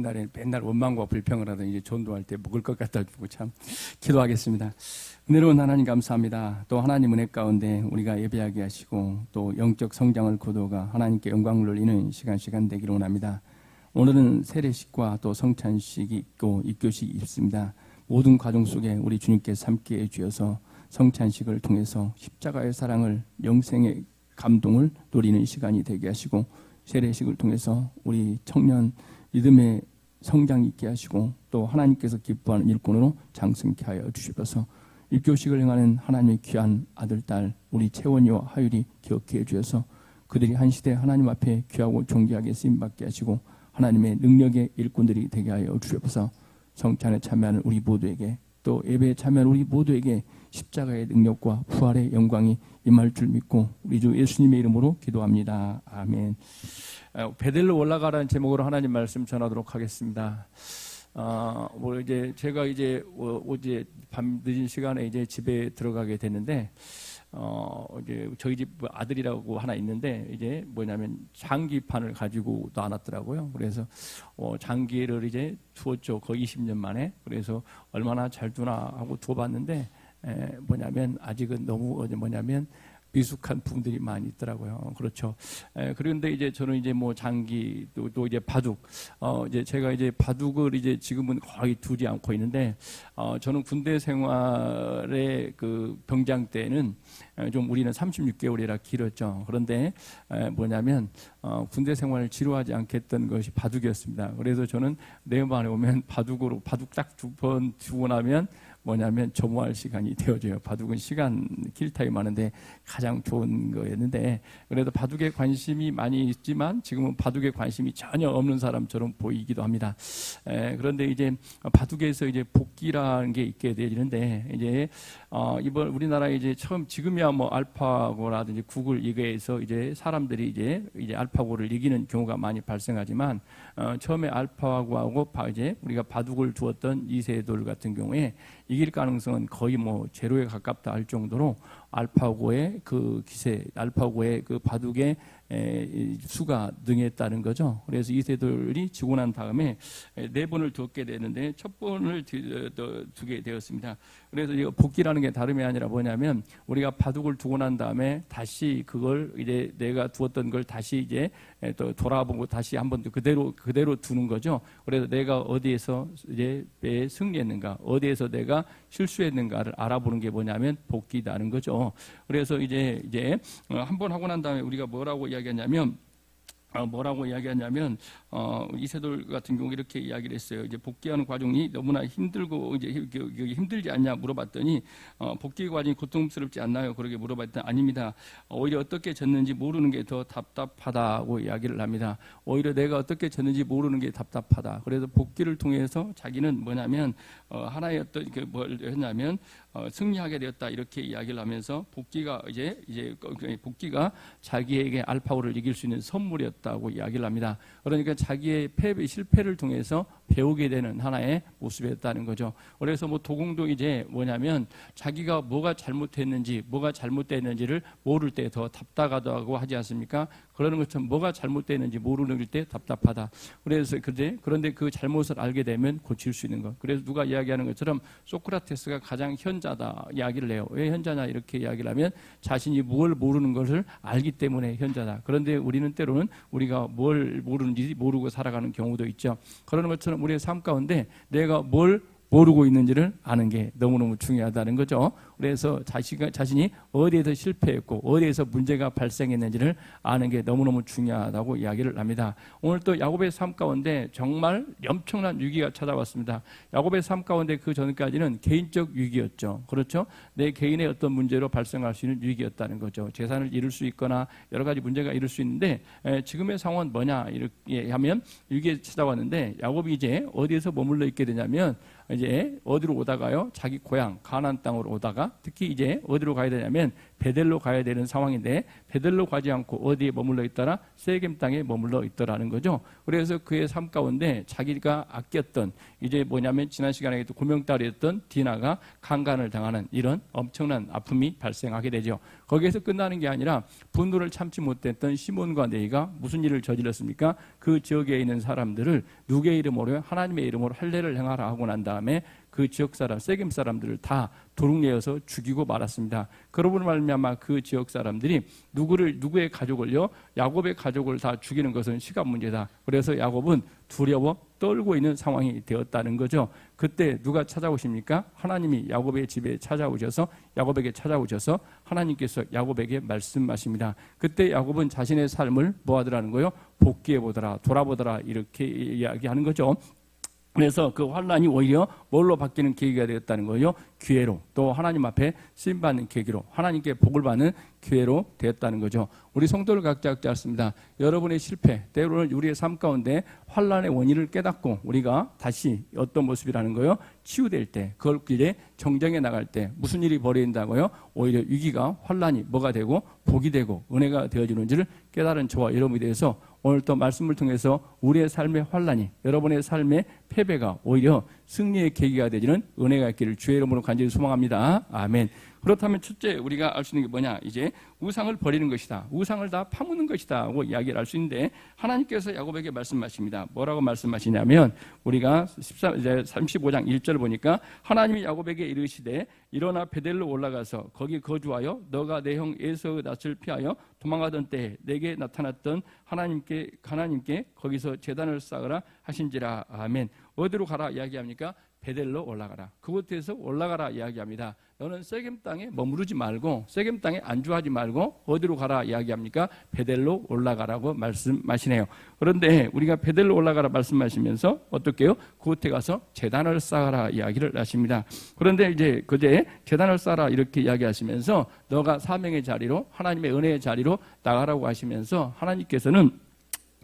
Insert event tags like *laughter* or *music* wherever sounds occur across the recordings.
옛날에 맨날 원망과 불평을 하던 이제 전도할 때 먹을 것 갖다 주고 참 기도하겠습니다. 은혜로운 하나님 감사합니다. 또 하나님 은혜 가운데 우리가 예배하게 하시고 또 영적 성장을 거두어가 하나님께 영광을 돌리는 시간 시간 되기를 원합니다. 오늘은 세례식과 또 성찬식이 있고 입교식이 있습니다. 모든 과정 속에 우리 주님께서 함께 해주셔서 성찬식을 통해서 십자가의 사랑을 영생의 감동을 누리는 시간이 되게 하시고 세례식을 통해서 우리 청년 믿음의 성장 있게 하시고 또 하나님께서 기뻐하는 일꾼으로 장성케 하여 주시옵소서. 입교식을 행하는 하나님의 귀한 아들 딸 우리 채원이와 하율이 기억해 주셔서 그들이 한 시대 하나님 앞에 귀하고 존귀하게 쓰임 받게 하시고 하나님의 능력의 일꾼들이 되게 하여 주시옵소서. 성찬에 참여하는 우리 모두에게 또 예배에 참여하는 우리 모두에게 십자가의 능력과 부활의 영광이 임할 줄 믿고 우리 주 예수님의 이름으로 기도합니다. 아멘. 어, 베델로 올라가라는 제목으로 하나님 말씀 전하도록 하겠습니다. 어, 뭐 이제 제가 이제 어, 어제 밤 늦은 시간에 이제 집에 들어가게 됐는데 어, 이제 저희 집 아들이라고 하나 있는데 이제 뭐냐면 장기판을 가지고 나왔더라고요. 그래서 어, 장기를 이제 두었죠. 거의 20년 만에. 그래서 얼마나 잘 두나 하고 두어봤는데 에, 뭐냐면 아직은 너무 뭐냐면 미숙한 부분들이 많이 있더라고요. 그렇죠. 에, 그런데 이제 저는 이제 뭐 장기 또, 또 이제 바둑, 어, 이제 제가 이제 바둑을 이제 지금은 거의 두지 않고 있는데, 어, 저는 군대 생활의 그 병장 때는 좀 우리는 36개월이라 길었죠. 그런데 에, 뭐냐면 어, 군대 생활을 지루하지 않겠던 것이 바둑이었습니다. 그래서 저는 내반에 오면 바둑으로 바둑 딱 두 번 두고 나면 뭐냐면 점호할 시간이 되어져요. 바둑은 시간 킬타임 하는데 가장 좋은 거였는데 그래도 바둑에 관심이 많이 있지만 지금은 바둑에 관심이 전혀 없는 사람처럼 보이기도 합니다. 에, 그런데 이제 바둑에서 이제 복귀라는 게 있게 되는데 이제 어, 이번 우리나라에 이제 처음 지금이야 뭐 알파고라든지 구글 이거에서 이제 사람들이 이제 이제 알파고를 이기는 경우가 많이 발생하지만 어, 처음에 알파고하고 이제 우리가 바둑을 두었던 이세돌 같은 경우에 이길 가능성은 거의 뭐 제로에 가깝다 할 정도로 알파고의 그 기세, 알파고의 그 바둑의 수가 능했다는 거죠. 그래서 이세돌이 지고 난 다음에 네 번을 두게 되는데 첫 번을 두게 되었습니다. 그래서 이거 복귀라는 게 다름이 아니라 뭐냐면 우리가 바둑을 두고 난 다음에 다시 그걸 이제 내가 두었던 걸 다시 이제 또 돌아보고 다시 한번 그대로 그대로 두는 거죠. 그래서 내가 어디에서 이제 승리했는가, 어디에서 내가 실수했는가를 알아보는 게 뭐냐면 복귀다는 거죠. 그래서 이제 이제 어, 한번 하고 난 다음에 우리가 뭐라고 이야기하냐면 어, 뭐라고 이야기하냐면 어, 이세돌 같은 경우 이렇게 이야기를 했어요. 이제 복귀하는 과정이 너무나 힘들고 이제 힘들지 않냐 물어봤더니 어, 복귀 과정이 고통스럽지 않나요? 그렇게 물어봤더니 아닙니다. 오히려 어떻게 졌는지 모르는 게 더 답답하다고 이야기를 합니다. 오히려 내가 어떻게 졌는지 모르는 게 답답하다. 그래서 복귀를 통해서 자기는 뭐냐면 어, 하나의 어떤 뭘 했냐면 어, 승리하게 되었다 이렇게 이야기를 하면서 복귀가 이제 이제 복귀가 자기에게 알파고를 이길 수 있는 선물이었다고 이야기를 합니다. 그러니까 자기의 패배 실패를 통해서 배우게 되는 하나의 모습이었다는 거죠. 그래서 뭐 도공도 이제 뭐냐면 자기가 뭐가 잘못했는지 뭐가 잘못됐는지를 모를 때 더 답답하다고 하지 않습니까? 그러는 것처럼 뭐가 잘못됐는지 모르는 때 답답하다. 그래서 그런데 그런데 그 잘못을 알게 되면 고칠 수 있는 것. 그래서 누가 이야기하는 것처럼 소크라테스가 가장 현자다 이야기를 해요. 왜 현자냐 이렇게 이야기를 하면 자신이 뭘 모르는 것을 알기 때문에 현자다. 그런데 우리는 때로는 우리가 뭘 모르는지 모르고 살아가는 경우도 있죠. 그러는 것처럼 우리의 삶 가운데 내가 뭘 모르고 있는지를 아는 게 너무너무 중요하다는 거죠. 그래서 자신, 자신이 어디에서 실패했고 어디에서 문제가 발생했는지를 아는 게 너무너무 중요하다고 이야기를 합니다. 오늘 또 야곱의 삶 가운데 정말 엄청난 위기가 찾아왔습니다. 야곱의 삶 가운데 그 전까지는 개인적 위기였죠. 그렇죠? 내 개인의 어떤 문제로 발생할 수 있는 위기였다는 거죠. 재산을 잃을 수 있거나 여러 가지 문제가 잃을 수 있는데 에, 지금의 상황은 뭐냐 이렇게 하면 위기가 찾아왔는데 야곱이 이제 어디에서 머물러 있게 되냐면 이제 어디로 오다가요? 자기 고향 가나안 땅으로 오다가 특히 이제 어디로 가야 되냐면 베델로 가야 되는 상황인데 베델로 가지 않고 어디에 머물러 있더라? 세겜 땅에 머물러 있더라는 거죠. 그래서 그의 삶 가운데 자기가 아꼈던 이제 뭐냐면 지난 시간에 또 고명딸이었던 디나가 강간을 당하는 이런 엄청난 아픔이 발생하게 되죠. 거기에서 끝나는 게 아니라 분노를 참지 못했던 시몬과 네이가 무슨 일을 저질렀습니까? 그 지역에 있는 사람들을 누구의 이름으로 하나님의 이름으로 할례를 행하라 하고 난 다음에 그 지역 사람 세겜 사람들을 다 도둑내어서 죽이고 말았습니다. 그러고 말미암아 그 지역 사람들이 누구를 누구의 가족을요 야곱의 가족을 다 죽이는 것은 시간 문제다. 그래서 야곱은 두려워 떨고 있는 상황이 되었다는 거죠. 그때 누가 찾아오십니까? 하나님이 야곱의 집에 찾아오셔서 야곱에게 찾아오셔서 하나님께서 야곱에게 말씀하십니다. 그때 야곱은 자신의 삶을 뭐하더라는 거요? 복귀해 보더라, 돌아보더라 이렇게 이야기하는 거죠. 그래서 그 환란이 오히려 뭘로 바뀌는 계기가 되었다는 거예요. 기회로 또 하나님 앞에 쓰임 받는 계기로 하나님께 복을 받는 기회로 되었다는 거죠. 우리 성도를 각자 각자 습니다 여러분의 실패, 때로는 우리의 삶 가운데 환란의 원인을 깨닫고 우리가 다시 어떤 모습이라는 거요. 치유될 때, 그걸 이제 정정해 나갈 때 무슨 일이 벌어진다고요? 오히려 위기가 환란이 뭐가 되고 복이 되고 은혜가 되어지는지를 깨달은 저와 여러분에 대해서 오늘 또 말씀을 통해서 우리의 삶의 환란이 여러분의 삶의 패배가 오히려 승리의 계기가 되지는 은혜가 있기를 주의 이름으로 간절히 소망합니다. 아멘. 그렇다면 첫째 우리가 알 수 있는 게 뭐냐? 이제 우상을 버리는 것이다. 우상을 다 파묻는 것이다. 하고 이야기를 할 수 있는데 하나님께서 야곱에게 말씀하십니다. 뭐라고 말씀하시냐면 우리가 13, 이제 35장 1절 보니까 하나님이 야곱에게 이르시되 일어나 베델로 올라가서 거기 거주하여 너가 내 형 에서의 낯을 피하여 도망가던 때에 내게 나타났던 하나님께 하나님께 거기서 재단을 쌓으라 하신지라 아멘. 어디로 가라 이야기합니까? 베델로 올라가라. 그곳에서 올라가라 이야기합니다. 너는 세겜 땅에 머무르지 말고 세겜 땅에 안주하지 말고 어디로 가라 이야기합니까? 베델로 올라가라고 말씀하시네요. 그런데 우리가 베델로 올라가라 말씀하시면서 어떻게요? 그곳에 가서 재단을 쌓아라 이야기를 하십니다. 그런데 이제 그제 재단을 쌓아라 이렇게 이야기하시면서 너가 사명의 자리로 하나님의 은혜의 자리로 나가라고 하시면서 하나님께서는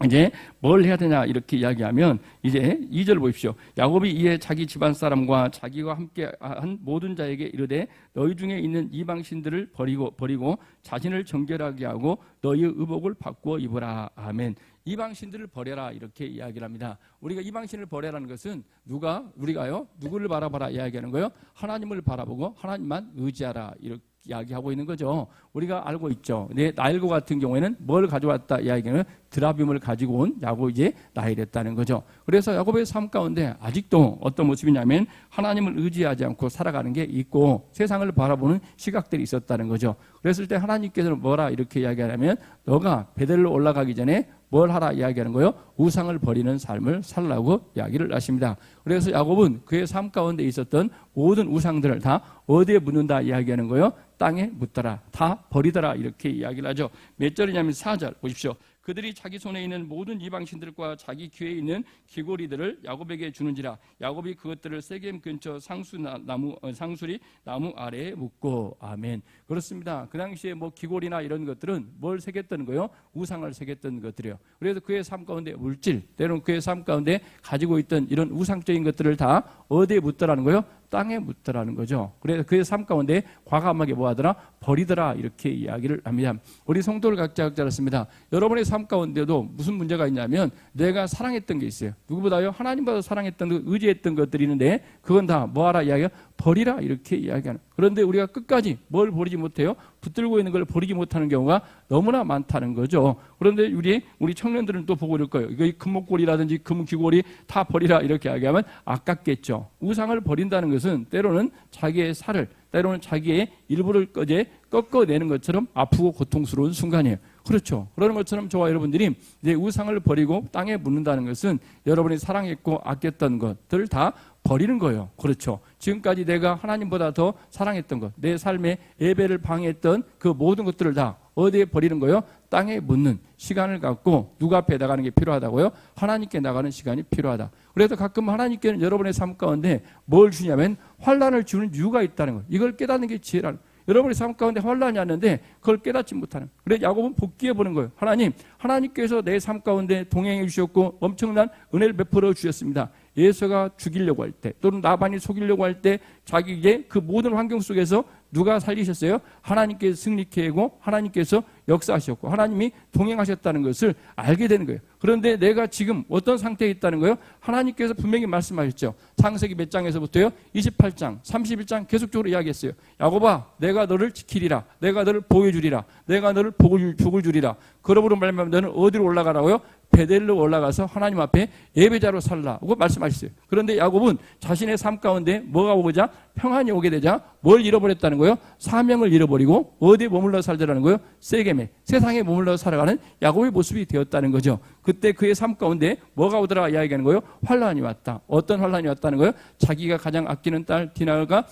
이제 뭘 해야 되냐 이렇게 이야기하면 이제 2절 보십시오. 야곱이 이에 자기 집안 사람과 자기와 함께 한 모든 자에게 이르되 너희 중에 있는 이방 신들을 버리고 버리고 자신을 정결하게 하고 너희의 의복을 바꾸어 입으라. 아멘. 이방 신들을 버려라 이렇게 이야기를 합니다. 우리가 이방 신을 버려라는 것은 누가 우리가요 누구를 바라봐라 이야기하는 거요 하나님을 바라보고 하나님만 의지하라 이렇게 이야기하고 있는 거죠. 우리가 알고 있죠. 내 나일고 같은 경우에는 뭘 가져왔다 이야기는 드라빔을 가지고 온 야곱이 나일했다는 거죠. 그래서 야곱의 삶 가운데 아직도 어떤 모습이냐면 하나님을 의지하지 않고 살아가는 게 있고 세상을 바라보는 시각들이 있었다는 거죠. 그랬을 때 하나님께서는 뭐라 이렇게 이야기하냐면 너가 베델로 올라가기 전에 뭘 하라 이야기하는 거요? 우상을 버리는 삶을 살라고 이야기를 하십니다. 그래서 야곱은 그의 삶 가운데 있었던 모든 우상들을 다 어디에 묻는다 이야기하는 거요? 땅에 묻더라. 다 버리더라. 이렇게 이야기를 하죠. 몇 절이냐면 4절 보십시오. 그들이 자기 손에 있는 모든 이방신들과 자기 귀에 있는 귀고리들을 야곱에게 주는지라. 야곱이 그것들을 세겜 근처 상수 나무 어, 상수리 나무 아래에 묻고 아멘. 그렇습니다. 그 당시에 뭐 귀고리나 이런 것들은 뭘 새겼던 거요? 우상을 새겼던 것들이요. 그래서 그의 삶 가운데 물질 때로는 그의 삶 가운데 가지고 있던 이런 우상적인 것들을 다 어디에 묻더라는 거요 땅에 묻더라는 거죠. 그래서 그의 삶 가운데 과감하게 뭐 하더라? 버리더라. 이렇게 이야기를 합니다. 우리 성도를 각자 각자였습니다. 여러분의 삶 가운데도 무슨 문제가 있냐면 내가 사랑했던 게 있어요. 누구보다요? 하나님보다 사랑했던, 의지했던 것들이 있는데 그건 다 뭐하라 이야기가 버리라 이렇게 이야기하는. 그런데 우리가 끝까지 뭘 버리지 못해요? 붙들고 있는 걸 버리지 못하는 경우가 너무나 많다는 거죠. 그런데 우리 우리 청년들은 또 보고 이럴 거예요. 이거 금목걸이라든지 금귀걸이 다 버리라 이렇게 이야기하면 아깝겠죠. 우상을 버린다는 것은 때로는 자기의 살을 때로는 자기의 일부를 꺼제 꺾어내는 것처럼 아프고 고통스러운 순간이에요. 그렇죠. 그러는 것처럼 저와 여러분들이 이제 우상을 버리고 땅에 묻는다는 것은 여러분이 사랑했고 아꼈던 것들 다 버리는 거예요. 그렇죠. 지금까지 내가 하나님보다 더 사랑했던 것, 내 삶의 예배를 방해했던 그 모든 것들을 다 어디에 버리는 거예요? 땅에 묻는 시간을 갖고 누가 앞에 나가는 게 필요하다고요? 하나님께 나가는 시간이 필요하다. 그래서 가끔 하나님께는 여러분의 삶 가운데 뭘 주냐면 환란을 주는 이유가 있다는 거예요. 이걸 깨닫는 게 지혜라는 거예요. 여러분의 삶 가운데 환란이 왔는데 그걸 깨닫지 못하는. 그래서 야곱은 복귀해 보는 거예요. 하나님, 하나님께서 내 삶 가운데 동행해 주셨고 엄청난 은혜를 베풀어 주셨습니다. 예서가 죽이려고 할 때, 또는 나반이 속이려고 할 때, 자기에게 그 모든 환경 속에서 누가 살리셨어요? 하나님께서 승리케 하고 하나님께서 역사하셨고 하나님이 동행하셨다는 것을 알게 되는 거예요. 그런데 내가 지금 어떤 상태에 있다는 거예요? 하나님께서 분명히 말씀하셨죠. 창세기 몇 장에서부터요? 28장, 31장 계속적으로 이야기했어요. 야곱아, 내가 너를 지키리라. 내가 너를 보여주리라. 내가 너를 복을, 복을 주리라. 그러므로 말하면 너는 어디로 올라가라고요? 베델로 올라가서 하나님 앞에 예배자로 살라고 말씀하셨어요. 그런데 야곱은 자신의 삶 가운데 뭐가 오고자 평안이 오게 되자 뭘 잃어버렸다는 거예요? 사명을 잃어버리고 어디에 머물러 살더라는 거예요? 세겜에 세상에 머물러 살아가는 야곱의 모습이 되었다는 거죠. 그때 그의 삶 가운데 뭐가 오더라 이야기하는 거예요? 환란이 왔다. 어떤 환란이 왔다는 거예요? 자기가 가장 아끼는 딸 디나가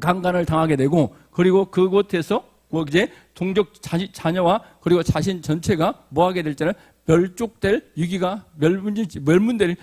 강간을 당하게 되고 그리고 그곳에서 뭐 이제 동족 자, 자녀와 그리고 자신 전체가 뭐 하게 될 때는 멸족될 위기가 멸문 멸문될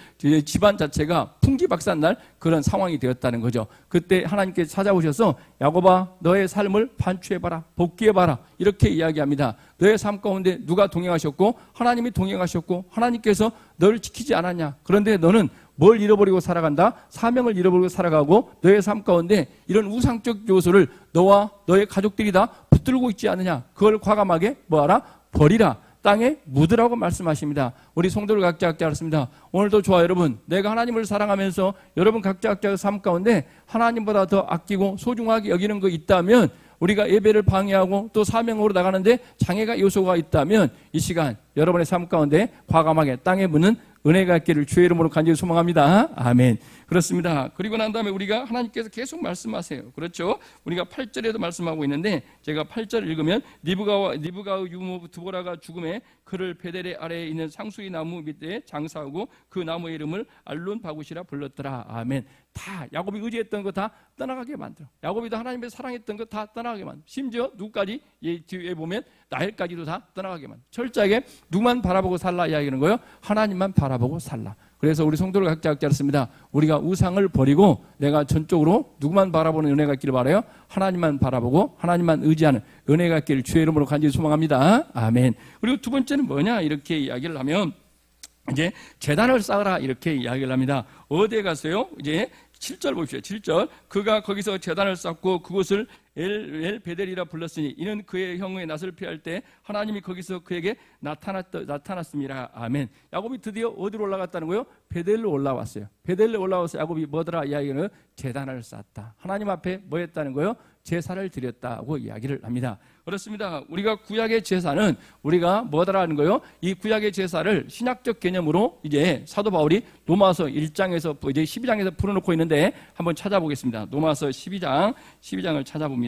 집안 자체가 풍지박산 날 그런 상황이 되었다는 거죠. 그때 하나님께 찾아오셔서 야곱아 너의 삶을 반추해 봐라 복귀해 봐라 이렇게 이야기합니다. 너의 삶 가운데 누가 동행하셨고 하나님이 동행하셨고 하나님께서 너를 지키지 않았냐? 그런데 너는 뭘 잃어버리고 살아간다? 사명을 잃어버리고 살아가고 너의 삶 가운데 이런 우상적 요소를 너와 너의 가족들이 다 붙들고 있지 않느냐? 그걸 과감하게 뭐하라? 버리라. 땅에 묻으라고 말씀하십니다. 우리 성도들 각자 각자 알았습니다. 오늘도 좋아 여러분. 내가 하나님을 사랑하면서 여러분 각자 각자의 삶 가운데 하나님보다 더 아끼고 소중하게 여기는 거 있다면 우리가 예배를 방해하고 또 사명으로 나가는데 장애가 요소가 있다면 이 시간 여러분의 삶 가운데 과감하게 땅에 묻는 은혜가 있기를 주의 이름으로 간절히 소망합니다. 아멘. 그렇습니다. 그리고 난 다음에 우리가 하나님께서 계속 말씀하세요. 그렇죠? 우리가 8절에도 말씀하고 있는데 제가 8절 읽으면 니브가와 니브가의 유모 두보라가 죽음에 그를 베델의 아래에 있는 상수리 나무 밑에 장사하고 그 나무의 이름을 알론 바구시라 불렀더라. 아멘. 다 야곱이 의지했던 거 다 떠나가게 만들어. 야곱이도 하나님의 사랑했던 거 다 떠나가게 만들어. 심지어 누구까지 예, 뒤에 보면 나일까지도 다 떠나가게 만들어. 철저하게 누만 바라보고 살라 이야기하는 거예요. 하나님만 바라보고 살라. 그래서 우리 성도를 각자 각자 습니다 우리가 우상을 버리고 내가 전적으로 누구만 바라보는 은혜가 있기를 바라요. 하나님만 바라보고 하나님만 의지하는 은혜가 있기를 주의 이름으로 간절히 소망합니다. 아멘. 그리고 두 번째는 뭐냐 이렇게 이야기를 하면 이제 재단을 쌓으라 이렇게 이야기를 합니다. 어디에 갔어요? 이제 7절 보십시오. 7절. 그가 거기서 재단을 쌓고 그곳을 엘, 엘 베델이라 불렀으니 이는 그의 형의 낯을 피할 때 하나님이 거기서 그에게 나타났, 나타났습니다. 아멘. 야곱이 드디어 어디로 올라갔다는 거예요? 베델로 올라왔어요. 베델로 올라와서 야곱이 뭐더라 이야기는 재단을 쌓았다. 하나님 앞에 뭐 했다는 거예요? 제사를 드렸다고 이야기를 합니다. 그렇습니다. 우리가 구약의 제사는 우리가 뭐더라는 거요? 이 구약의 제사를 신약적 개념으로 이제 사도 바울이 로마서 1장에서 이제 12장에서 풀어놓고 있는데 한번 찾아보겠습니다. 로마서 12장 12장을 찾아봅니다.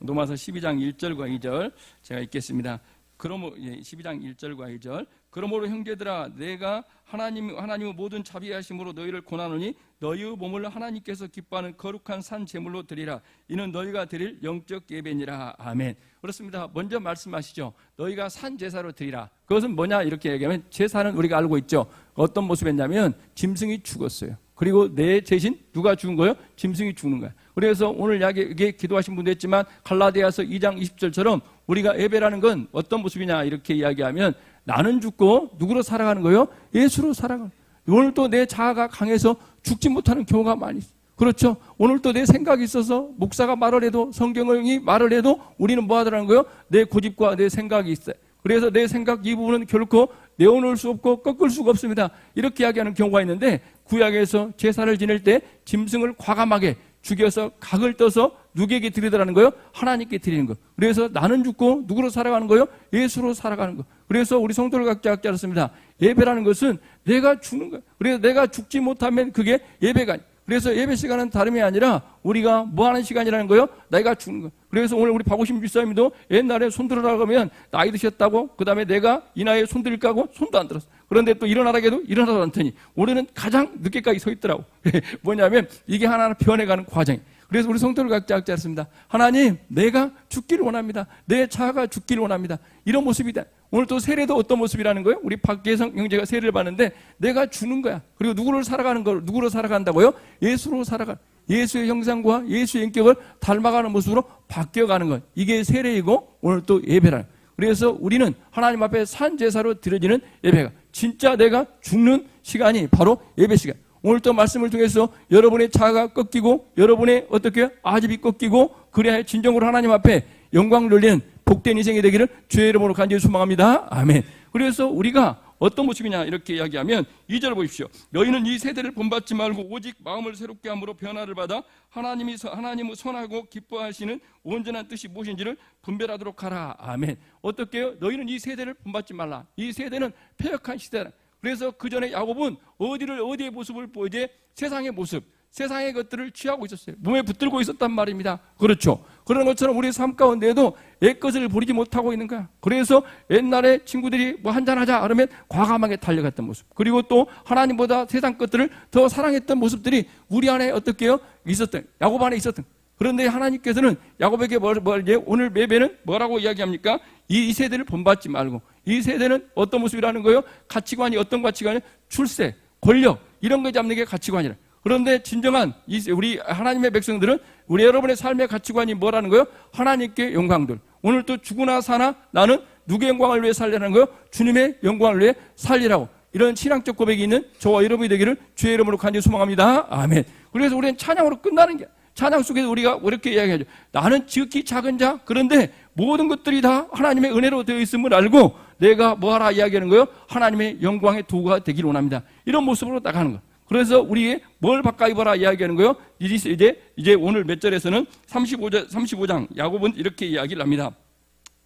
로마서 12장 1절과 2절 제가 읽겠습니다. 그러므로 12장 1절과 2절. 그러므로 형제들아 내가 하나님 하나님의 모든 자비하심으로 너희를 고나노니 너희의 몸을 하나님께서 기뻐하는 거룩한 산 제물로 드리라. 이는 너희가 드릴 영적 예배니라. 아멘. 그렇습니다. 먼저 말씀하시죠. 너희가 산 제사로 드리라. 그것은 뭐냐? 이렇게 얘기하면 제사는 우리가 알고 있죠. 어떤 모습이었냐면 짐승이 죽었어요 그리고 내 대신 누가 죽은 거예요 짐승이 죽는 거야 그래서 오늘 야게 기도하신 분도 했지만 갈라디아서 2장 20절처럼 우리가 예배라는 건 어떤 모습이냐 이렇게 이야기하면 나는 죽고 누구로 살아가는 거예요? 예수로 살아가는 오늘 또 내 자아가 강해서 죽지 못하는 경우가 많이 있어요. 그렇죠. 오늘 또 내 생각이 있어서 목사가 말을 해도 성경이 말을 해도 우리는 뭐 하더라는 거예요? 내 고집과 내 생각이 있어요. 그래서 내 생각 이 부분은 결코 내어놓을 수 없고 꺾을 수가 없습니다. 이렇게 이야기하는 경우가 있는데 구약에서 제사를 지낼 때 짐승을 과감하게 죽여서 각을 떠서 누구에게 드리더라는 거예요? 하나님께 드리는 거. 그래서 나는 죽고 누구로 살아가는 거예요? 예수로 살아가는 거. 그래서 우리 성도를 각자 각자 알았습니다. 예배라는 것은 내가 죽는 거예요. 그래서 내가 죽지 못하면 그게 예배가 아니에요. 그래서 예배 시간은 다름이 아니라 우리가 뭐 하는 시간이라는 거예요? 내가 죽는 거. 그래서 오늘 우리 박오신 집사님도 옛날에 손 들으라고 하면 나이 드셨다고 그 다음에 내가 이 나이에 손 들을까 하고 손도 안 들었어. 그런데 또 일어나라고 해도 일어나도 않더니 올해는 가장 늦게까지 서 있더라고. *laughs* 뭐냐면 이게 하나하나 변해가는 과정이. 그래서 우리 성도를 각자 각자 했습니다. 하나님, 내가 죽기를 원합니다. 내 자아가 죽기를 원합니다. 이런 모습이다. 오늘 또 세례도 어떤 모습이라는 거예요? 우리 박계성 형제가 세례를 받는데 내가 주는 거야. 그리고 누구를 살아가는 걸 누구로 살아간다고요? 예수로 살아가. 예수의 형상과 예수의 인격을 닮아가는 모습으로 바뀌어가는 것. 이게 세례이고 오늘 또 예배라. 그래서 우리는 하나님 앞에 산 제사로 드려지는 예배가 진짜 내가 죽는 시간이 바로 예배 시간. 오늘 또 말씀을 통해서 여러분의 자아가 꺾이고 여러분의 어떻게 아집이 꺾이고 그래야 진정으로 하나님 앞에 영광을 돌리는 복된 인생이 되기를 주의 이름으로 간절히 소망합니다. 아멘. 그래서 우리가 어떤 모습이냐 이렇게 이야기하면 2절 보십시오. 너희는 이 세대를 본받지 말고 오직 마음을 새롭게 함으로 변화를 받아 하나님이 서- 하나님의 선하고 기뻐하시는 온전한 뜻이 무엇인지를 분별하도록 하라. 아멘. 어떻게요? 너희는 이 세대를 본받지 말라. 이 세대는 폐역한 시대다. 그래서 그 전에 야곱은 어디를 어디의 모습을 보이지 세상의 모습, 세상의 것들을 취하고 있었어요. 몸에 붙들고 있었단 말입니다. 그렇죠. 그런 것처럼 우리 삶 가운데에도 옛 것을 버리지 못하고 있는 거야. 그래서 옛날에 친구들이 뭐 한잔 하자 그러면 과감하게 달려갔던 모습. 그리고 또 하나님보다 세상 것들을 더 사랑했던 모습들이 우리 안에 어떻게요? 있었던, 야곱 안에 있었던. 그런데 하나님께서는 야곱에게 뭘, 뭘, 이제 오늘 매배는 뭐라고 이야기합니까? 이, 이 세대를 본받지 말고 이 세대는 어떤 모습이라는 거예요? 가치관이 어떤 가치관이 출세, 권력 이런 거 잡는 게 가치관이라. 그런데 진정한 우리 하나님의 백성들은 우리 여러분의 삶의 가치관이 뭐라는 거예요? 하나님께 영광들. 오늘 또 죽으나 사나 나는 누구의 영광을 위해 살려는 거예요? 주님의 영광을 위해 살리라고. 이런 신앙적 고백이 있는 저와 여러분이 되기를 주의 이름으로 간절히 소망합니다. 아멘. 그래서 우리는 찬양으로 끝나는 게 찬양 속에서 우리가 이렇게 이야기하죠. 나는 지극히 작은 자. 그런데 모든 것들이 다 하나님의 은혜로 되어 있음을 알고 내가 뭐하라 이야기하는 거예요? 하나님의 영광의 도구가 되기를 원합니다. 이런 모습으로 나가는 거. 그래서 우리의 뭘 바꿔 입어라 이야기하는 거예요? 이제 이제 이제 오늘 몇 절에서는 35절 35장 야곱은 이렇게 이야기를 합니다.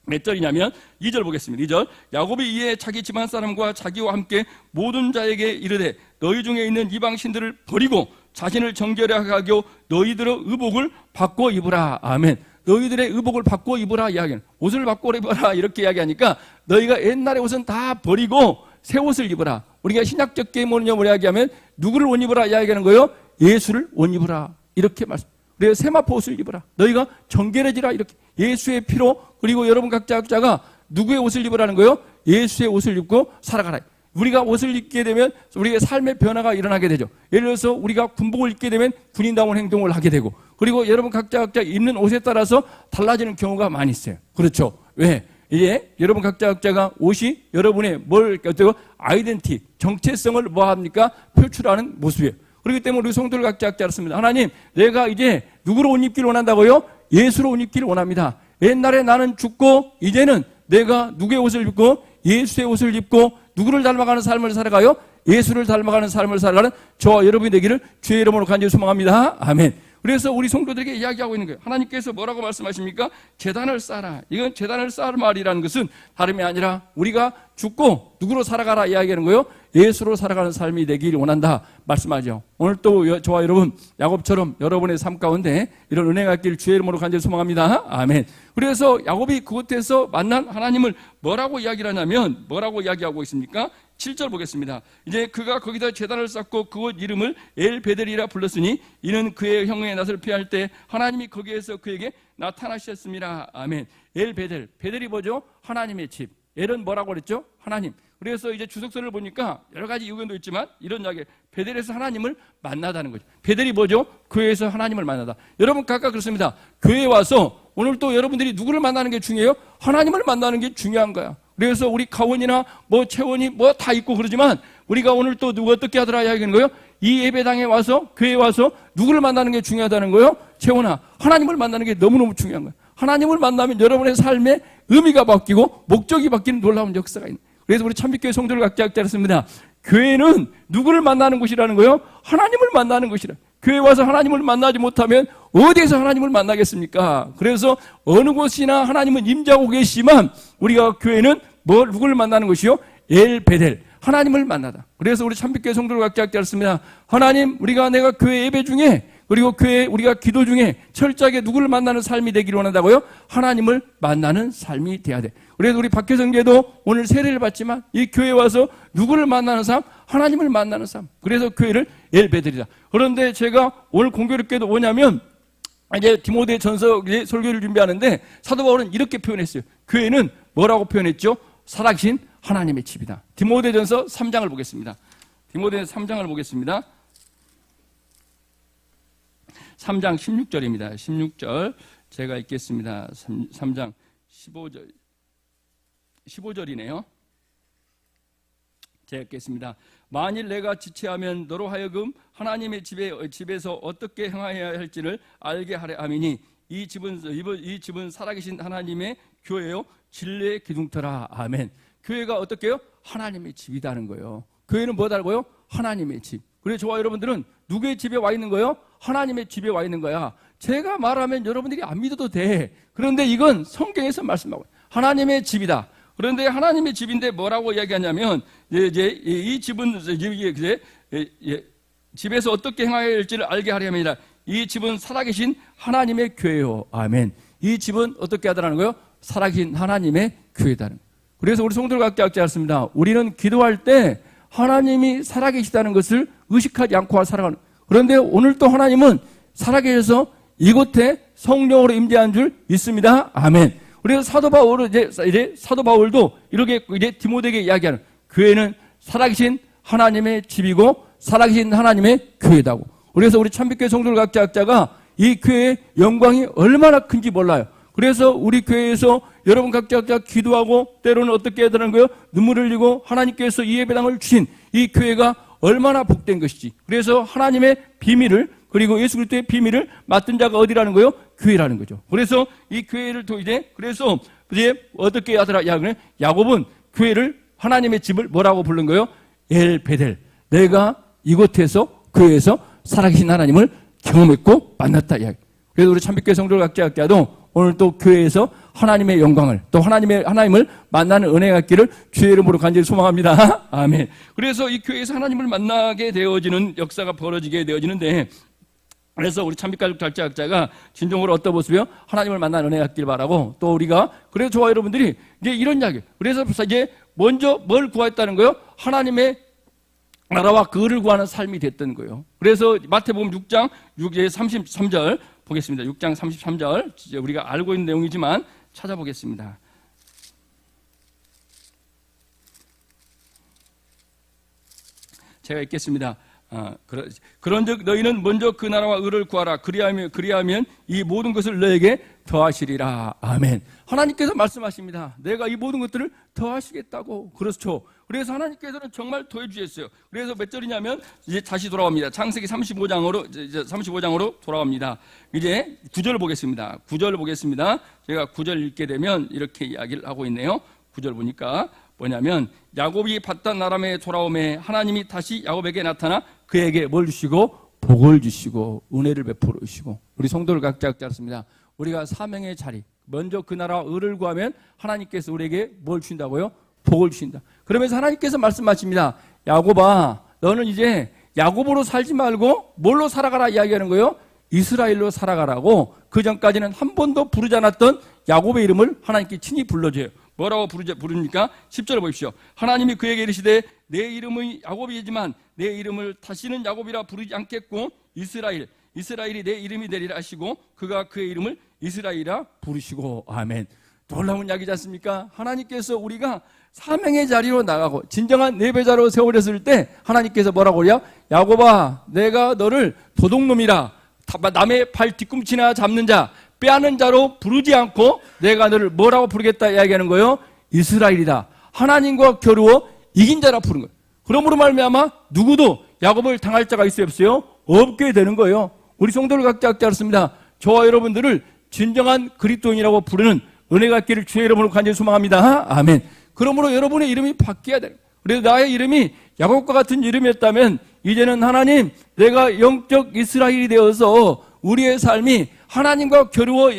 몇 절이냐면 2절 보겠습니다. 2절 야곱이 이에 자기 집안 사람과 자기와 함께 모든 자에게 이르되 너희 중에 있는 이방 신들을 버리고 자신을 정결하게 너희들의 의복을 바꿔 입으라. 아멘. 너희들의 의복을 바꿔 입으라 이야기는 옷을 바꿔 입어라 이렇게 이야기하니까 너희가 옛날의 옷은 다 버리고 새 옷을 입어라. 우리가 신약적 게임으로 이야기하면 누구를 옷 입어라 이야기하는 거예요? 예수를 옷 입어라. 이렇게 말씀. 그래서 세마포 옷을 입어라. 너희가 정결해지라 이렇게 예수의 피로 그리고 여러분 각자 각자가 누구의 옷을 입으라는 거예요? 예수의 옷을 입고 살아가라. 우리가 옷을 입게 되면 우리의 삶의 변화가 일어나게 되죠. 예를 들어서 우리가 군복을 입게 되면 군인다운 행동을 하게 되고 그리고 여러분 각자 각자 입는 옷에 따라서 달라지는 경우가 많이 있어요. 그렇죠. 왜? 이제 여러분 각자 각자가 옷이 여러분의 뭘 어때요? 아이덴티 정체성을 뭐 합니까? 표출하는 모습이에요. 그렇기 때문에 우리 성도들 각자 각자 그렇습니다. 하나님, 내가 이제 누구로 옷 입기를 원한다고요? 예수로 옷 입기를 원합니다. 옛날에 나는 죽고 이제는 내가 누구의 옷을 입고 예수의 옷을 입고 누구를 닮아가는 삶을 살아가요? 예수를 닮아가는 삶을 살아가는 저와 여러분이 되기를 주의 이름으로 간절히 소망합니다. 아멘. 그래서 우리 성도들에게 이야기하고 있는 거예요. 하나님께서 뭐라고 말씀하십니까? 재단을 쌓아라. 이건 재단을 쌓을 말이라는 것은 다름이 아니라 우리가 죽고 누구로 살아가라 이야기하는 거예요. 예수로 살아가는 삶이 되기를 원한다 말씀하죠. 오늘 또 여- 저와 여러분 야곱처럼 여러분의 삶 가운데 이런 은혜가 있기를 주의 이름으로 간절히 소망합니다. 아멘. 그래서 야곱이 그곳에서 만난 하나님을 뭐라고 이야기를 하냐면 뭐라고 이야기하고 있습니까? 7절 보겠습니다. 이제 그가 거기다 재단을 쌓고 그곳 이름을 엘 베델이라 불렀으니 이는 그의 형의 낯을 피할 때 하나님이 거기에서 그에게 나타나셨습니다. 아멘. 엘 베델. 베델이 뭐죠? 하나님의 집. 엘은 뭐라고 그랬죠? 하나님. 그래서 이제 주석서를 보니까 여러 가지 의견도 있지만 이런 이야기. 베델에서 하나님을 만나다는 거죠. 베델이 뭐죠? 교회에서 하나님을 만나다. 여러분 각각 그렇습니다. 교회에 와서 오늘 또 여러분들이 누구를 만나는 게 중요해요? 하나님을 만나는 게 중요한 거야. 그래서 우리 가원이나 뭐 채원이 뭐 다 있고 그러지만 우리가 오늘 또 누구 어떻게 하더라 이야기하는 거예요? 이 예배당에 와서 교회에 와서 누구를 만나는 게 중요하다는 거예요? 채원아 하나님을 만나는 게 너무너무 중요한 거예요. 하나님을 만나면 여러분의 삶의 의미가 바뀌고 목적이 바뀌는 놀라운 역사가 있는. 그래서 우리 참빛교회 성도를 각자 했습니다. 교회는 누구를 만나는 곳이라는 거예요? 하나님을 만나는 곳이라. 교회 와서 하나님을 만나지 못하면 어디에서 하나님을 만나겠습니까? 그래서 어느 곳이나 하나님은 임자고 계시지만 우리가 교회는 뭘 누구를 만나는 것이요? 엘 베델 하나님을 만나다. 그래서 우리 참빛교회 성도를 각자 했습니다. 하나님 우리가 내가 교회 예배 중에 그리고 교회 우리가 기도 중에 철저하게 누구를 만나는 삶이 되기를 원한다고요? 하나님을 만나는 삶이 돼야 돼. 그래서 우리 박혜성계도 오늘 세례를 받지만 이 교회 와서 누구를 만나는 삶? 하나님을 만나는 삶. 그래서 교회를 엘베들이다. 그런데 제가 오늘 공교롭게도 뭐냐면 이제 디모데 전서 설교를 준비하는데 사도 바울은 이렇게 표현했어요. 교회는 뭐라고 표현했죠? 살아계신 하나님의 집이다. 디모데전서 3장을 보겠습니다. 디모데 3장을 보겠습니다. 3장 16절입니다. 16절 제가 읽겠습니다. 3, 장 15절 15절이네요. 제가 읽겠습니다. 만일 내가 지체하면 너로 하여금 하나님의 집에 집에서 어떻게 행하여야 할지를 알게 하려 함이니 이 집은 이 집은 살아계신 하나님의 교회요 진리의 기둥터라 아멘. 교회가 어떻게요? 하나님의 집이다는 거예요. 교회는 뭐다고요? 하나님의 집. 그래서 저와 여러분들은 누구의 집에 와 있는 거예요? 하나님의 집에 와 있는 거야. 제가 말하면 여러분들이 안 믿어도 돼. 그런데 이건 성경에서 말씀하고 하나님의 집이다. 그런데 하나님의 집인데 뭐라고 이야기하냐면 이제 이 집은 이제 집에서 어떻게 행하여야 할지를 알게 하려면 이라 이 집은 살아계신 하나님의 교회요. 아멘. 이 집은 어떻게 하더라는 거요? 살아계신 하나님의 교회다는. 그래서 우리 성도들 각자 학자 습니다 우리는 기도할 때 하나님이 살아계시다는 것을 의식하지 않고 살아가는. 그런데 오늘 또 하나님은 살아계셔서 이곳에 성령으로 임재한 줄 있습니다. 아멘. 그래서 사도 바울은 이제, 이제 사도 바울도 이렇게 이제 디모데에게 이야기하는 교회는 살아계신 하나님의 집이고 살아계신 하나님의 교회다고. 그래서 우리 참빛교회 성도들 각자 학자가 이 교회의 영광이 얼마나 큰지 몰라요. 그래서 우리 교회에서 여러분 각자 각자 기도하고 때로는 어떻게 해야 되는 거예요? 눈물을 흘리고 하나님께서 이 예배당을 주신 이 교회가 얼마나 복된 것이지. 그래서 하나님의 비밀을 그리고 예수 그리스도의 비밀을 맡은 자가 어디라는 거예요? 교회라는 거죠. 그래서 이 교회를 또 이제 그래서 이제 어떻게 하더라? 야 그래 야곱은 교회를 하나님의 집을 뭐라고 부른 거예요? 엘 베델. 내가 이곳에서 교회에서 살아계신 하나님을 경험했고 만났다 이야기. 그래서 우리 참빛교회 성도들 각자 각자도 오늘 또 교회에서 하나님의 영광을 또 하나님의 하나님을 만나는 은혜 갖기를 주의 이름으로 간절히 소망합니다. *laughs* 아멘. 그래서 이 교회에서 하나님을 만나게 되어지는 역사가 벌어지게 되어지는데 그래서 우리 참빛가족 달자학자가 진정으로 어떤 모습이요? 하나님을 만나는 은혜 갖길 바라고 또 우리가 그래서 저와 여러분들이 이제 이런 이야기. 그래서 이제 먼저 뭘 구했다는 거요? 하나님의 나라와 그를 구하는 삶이 됐던 거예요. 그래서 마태복음 6장 6절 33절 보겠습니다. 6장 33절 우리가 알고 있는 내용이지만 찾아보겠습니다. 제가 읽겠습니다. 아, 그런즉 너희는 먼저 그 나라와 의를 구하라. 그리하면 그리하면 이 모든 것을 너에게 더하시리라. 아멘. 하나님께서 말씀하십니다. 내가 이 모든 것들을 더하시겠다고. 그렇죠. 그래서 하나님께서는 정말 더해 주셨어요. 그래서 몇 절이냐면 이제 다시 돌아옵니다. 창세기 35장으로 이제 35장으로 돌아옵니다. 이제 9절을 보겠습니다. 9절을 보겠습니다. 제가 9절 읽게 되면 이렇게 이야기를 하고 있네요. 9절 보니까 뭐냐면 야곱이 바단 나람에 돌아오매 하나님이 다시 야곱에게 나타나 그에게 뭘 주시고 복을 주시고 은혜를 베풀어 주시고 우리 성도를 각자 각자 습니다 우리가 사명의 자리 먼저 그 나라 의를 구하면 하나님께서 우리에게 뭘 주신다고요? 복을 주신다. 그러면서 하나님께서 말씀하십니다. 야곱아, 너는 이제 야곱으로 살지 말고 뭘로 살아가라 이야기하는 거예요? 이스라엘로 살아가라고 그 전까지는 한 번도 부르지 않았던 야곱의 이름을 하나님께 친히 불러줘요. 뭐라고 부르자, 부릅니까? 10절을 보십시오. 하나님이 그에게 이르시되 내 이름은 야곱이지만 내 이름을 다시는 야곱이라 부르지 않겠고 이스라엘 이스라엘이 내 이름이 되리라 하시고 그가 그의 이름을 이스라엘이라 부르시고 아멘. 놀라운 이야기지 않습니까? 하나님께서 우리가 사명의 자리로 나가고 진정한 내배자로 세워졌을 때 하나님께서 뭐라고 그래요? 야곱아 내가 너를 도둑놈이라 남의 발 뒤꿈치나 잡는 자 빼앗는 자로 부르지 않고 내가 너를 뭐라고 부르겠다 이야기하는 거예요? 이스라엘이다. 하나님과 겨루어 이긴 자라 부르는 거예요. 그러므로 말미암아 누구도 야곱을 당할 자가 있어요 없어요? 없게 되는 거예요. 우리 성도를 각자 각자 알았습니다. 저와 여러분들을 진정한 그리스도인이라고 부르는 은혜가 있기를 주의 이름으로 간절히 소망합니다. 아멘. 그러므로 여러분의 이름이 바뀌어야 돼요. 그래서 나의 이름이 야곱과 같은 이름이었다면 이제는 하나님 내가 영적 이스라엘이 되어서 우리의 삶이 하나님과 겨루어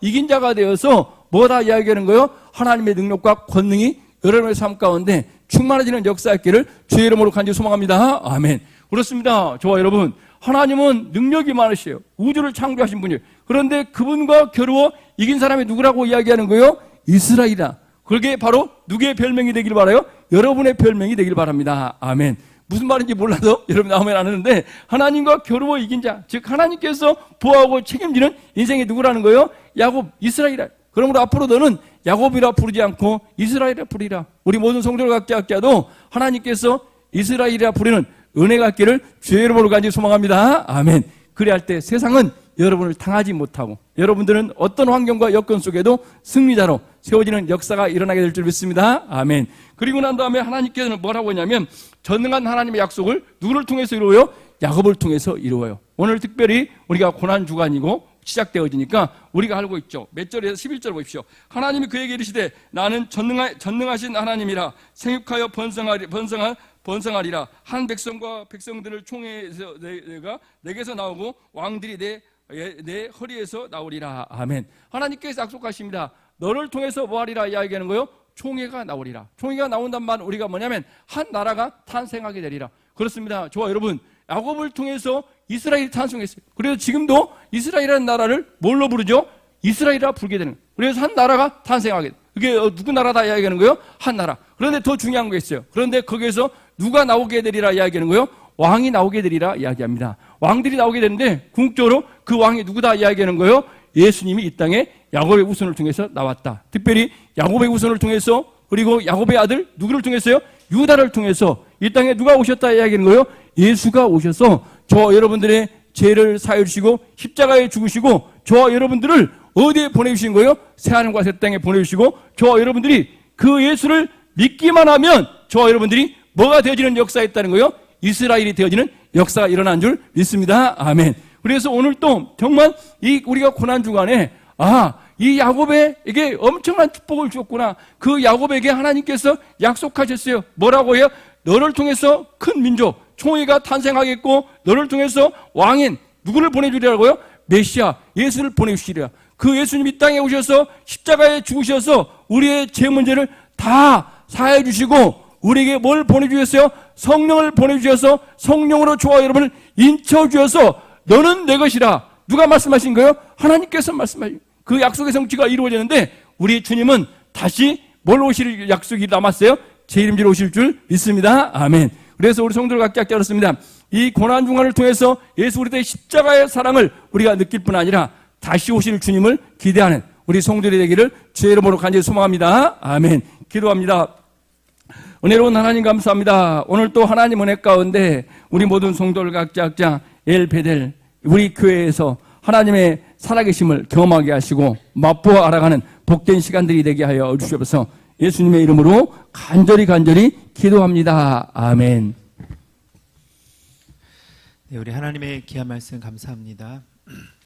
이긴 자가 되어서 뭐다 이야기하는 거요? 하나님의 능력과 권능이 여러분의 삶 가운데 충만해지는 역사였기를 주의 이름으로 간절히 소망합니다. 아멘. 그렇습니다. 저와 여러분 하나님은 능력이 많으세요. 우주를 창조하신 분이에요. 그런데 그분과 겨루어 이긴 사람이 누구라고 이야기하는 거예요? 이스라엘이다. 그게 바로 누구의 별명이 되길 바라요? 여러분의 별명이 되길 바랍니다. 아멘. 무슨 말인지 몰라도 *laughs* 여러분 아멘 안 하는데 하나님과 겨루어 이긴 자, 즉 하나님께서 보호하고 책임지는 인생이 누구라는 거예요? 야곱, 이스라엘이라. 그러므로 앞으로 너는 야곱이라 부르지 않고 이스라엘이라 부리라. 우리 모든 성도를 갖게 할게도 하나님께서 이스라엘이라 부르는 은혜 갖기를 주의 이름으로 간절히 소망합니다. 아멘. 그래 할 때 세상은 여러분을 당하지 못하고 여러분들은 어떤 환경과 여건 속에도 승리자로 세워지는 역사가 일어나게 될 줄 믿습니다. 아멘. 그리고 난 다음에 하나님께서는 뭐라고 하냐면 전능한 하나님의 약속을 누구를 통해서 이루어요? 야곱을 통해서 이루어요. 오늘 특별히 우리가 고난 주간이고 시작되어지니까 우리가 알고 있죠. 몇 절에서 11절 보십시오. 하나님이 그에게 이르시되 나는 전능하, 전능하신 하나님이라 생육하여 번성하리, 번성한 번성하리라 한 백성과 백성들을 총회에서 내- 내가 내게서 나오고 왕들이 내, 예, 내 허리에서 나오리라 아멘 하나님께서 약속하십니다 너를 통해서 뭐하리라 이야기하는 거요 총회가 나오리라 총회가 나온단 말 우리가 뭐냐면 한 나라가 탄생하게 되리라 그렇습니다 좋아 여러분 야곱을 통해서 이스라엘이 탄생했어요 그래서 지금도 이스라엘이라는 나라를 뭘로 부르죠 이스라엘이라 부르게 되는. 그래서 한 나라가 탄생하게. 그게 어, 누구 나라다 이야기하는 거예요? 한 나라. 그런데 더 중요한 거 있어요. 그런데 거기에서 누가 나오게 되리라 이야기하는 거예요? 왕이 나오게 되리라 이야기합니다. 왕들이 나오게 되는데 궁극적으로 그 왕이 누구다 이야기하는 거예요? 예수님이 이 땅에 야곱의 후손을 통해서 나왔다. 특별히 야곱의 후손을 통해서 그리고 야곱의 아들 누구를 통해서요? 유다를 통해서 이 땅에 누가 오셨다 이야기하는 거예요? 예수가 오셔서 저 여러분들의 죄를 사해 주시고 십자가에 죽으시고 저와 여러분들을 어디에 보내주신 거예요? 새하늘과 새 땅에 보내주시고 저와 여러분들이 그 예수를 믿기만 하면 저와 여러분들이 뭐가 되어지는 역사에 있다는 거예요? 이스라엘이 되어지는 역사가 일어난 줄 믿습니다. 아멘. 그래서 오늘 또 정말 이 우리가 고난 주간에 아, 이 야곱에게 엄청난 축복을 주었구나. 그 야곱에게 하나님께서 약속하셨어요. 뭐라고 해요? 너를 통해서 큰 민족, 총회가 탄생하겠고, 너를 통해서 왕인, 누구를 보내주리라고요? 메시아, 예수를 보내주시리라. 그 예수님 이 땅에 오셔서 십자가에 죽으셔서 우리의 죄 문제를 다 사해 주시고, 우리에게 뭘 보내주셨어요? 성령을 보내주셔서 성령으로 저와 여러분을 인쳐주셔서 너는 내 것이라. 누가 말씀하신 거예요? 하나님께서 말씀하신 그 약속의 성취가 이루어지는데 우리 주님은 다시 뭘 오실 약속이 남았어요? 제 이름대로 오실 줄 믿습니다. 아멘. 그래서 우리 성도를 갖게 할게 알았습니다. 이 고난 중간을 통해서 예수 그리스도의 십자가의 사랑을 우리가 느낄 뿐 아니라 다시 오실 주님을 기대하는 우리 성도들이 되기를 주의 이름으로 간절히 소망합니다. 아멘. 기도합니다. 은혜로운 하나님 감사합니다. 오늘 또 하나님 은혜 가운데 우리 모든 성도를 각자 각자 엘베델 우리 교회에서 하나님의 살아계심을 경험하게 하시고 맛보아 알아가는 복된 시간들이 되게 하여 주시옵소서 예수님의 이름으로 간절히 간절히 기도합니다. 아멘. 네, 우리 하나님의 귀한 말씀 감사합니다. *clears throat*